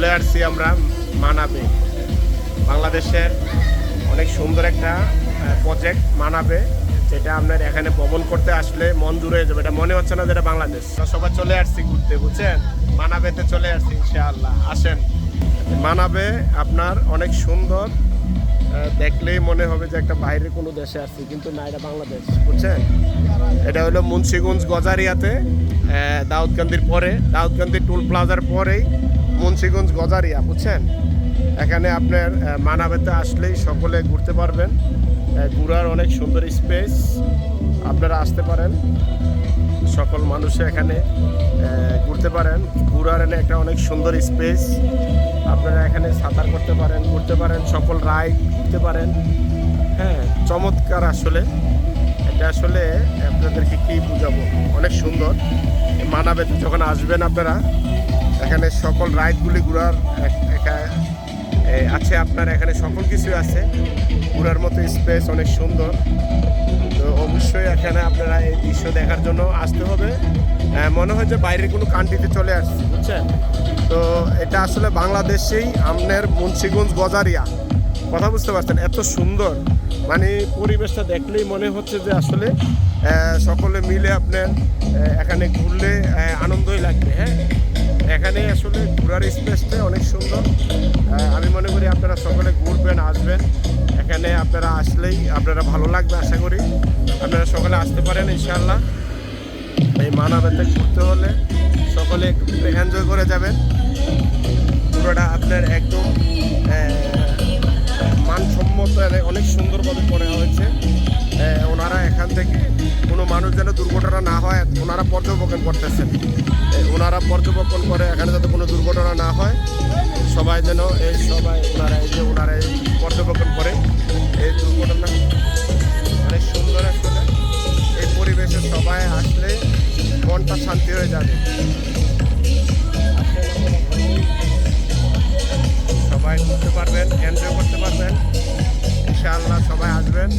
চলে আসছি আমরা মানাবে। বাংলাদেশের অনেক সুন্দর একটা প্রজেক্ট মানাবে, যেটা আপনার এখানে ভ্রমণ করতে আসলে মন হয়ে যাবে। এটা মনে হচ্ছে না যেটা বাংলাদেশ। সবাই চলে আসছি ঘুরতে, বুঝছেন? মানাবেতে চলে আসছি, ইনশাআল্লাহ। আসেন। মানাবে আপনার অনেক সুন্দর দেখলেই মনে হবে যে একটা বাইরের কোনো দেশে আসছি, কিন্তু না, এটা বাংলাদেশ, বুঝছেন? এটা হলো মুন্সিগঞ্জ গজারিয়াতে দাউদকান্দির পরে, দাউদকান্দি টুল প্লাজার পরেই মুন্সিগঞ্জ গজারিয়া, বুঝছেন? এখানে আপনার মানাবেতে আসলেই সকলে ঘুরতে পারবেন। ঘুরার অনেক সুন্দর স্পেস আপনারা আসতে পারেন। সকল মানুষে এখানে ঘুরতে পারেন। ঘোরার এনে একটা অনেক সুন্দর স্পেস আপনারা এখানে সাঁতার করতে পারেন, ঘুরতে পারেন, সকল রাইড ঘুরতে পারেন। হ্যাঁ চমৎকার আসলে। এটা আসলে আপনাদেরকে কী বুঝাবো? অনেক সুন্দর। মানাবেতে যখন আসবেন আপনারা এখানে সকল রাইডগুলি ঘুরার আছে আপনার, এখানে সকল কিছুই আছে। ঘুরার মতো স্পেস অনেক সুন্দর। তো অবশ্যই এখানে আপনারা এই দৃশ্য দেখার জন্য আসতে হবে। মনে হয় যে বাইরের কোনো কান্ট্রিতে চলে আসছি, বুঝছেন? তো এটা আসলে বাংলাদেশেই আমনের মুন্সিগঞ্জ গজারিয়া। কথা বুঝতে পারছেন? এত সুন্দর। মানে পরিবেশটা দেখলেই মনে হচ্ছে যে আসলে সকলে মিলে আপনার এখানে ঘুরলে আনন্দই লাগবে হ্যাঁ? এখানে আসলে ঘোরার স্পেসটা অনেক সুন্দর। আমি মনে করি আপনারা সকলে ঘুরবেন, আসবেন। এখানে আপনারা আসলেই আপনারা ভালো লাগবে, আশা করি। আপনারা সকলে আসতে পারেন ইনশাল্লাহ এই মানাবেতে ঘুরতে হলে সকলে একটু এনজয় করে যাবেন। পুরোটা আপনার একদম মানসম্মত, অনেক সুন্দরভাবে করা হয়েছে। এখান থেকে কোনো মানুষ যেন দুর্ঘটনা না হয়, ওনারা পর্যবেক্ষণ করতেছেন। ওনারা পর্যবেক্ষণ করে এখানে যাতে কোনো দুর্ঘটনা না হয়, সবাই যেন এই সবাই ওনারা এই যে ওনারা এই পর্যবেক্ষণ করে। এই দুর্ঘটনা অনেক সুন্দর আসলে এই পরিবেশে সবাই আসলে মনটা শান্তি হয়ে যাবে। সবাই ঘুরতে পারবেন এনজয় করতে পারবেন। ইনশাআল্লাহ সবাই আসবেন।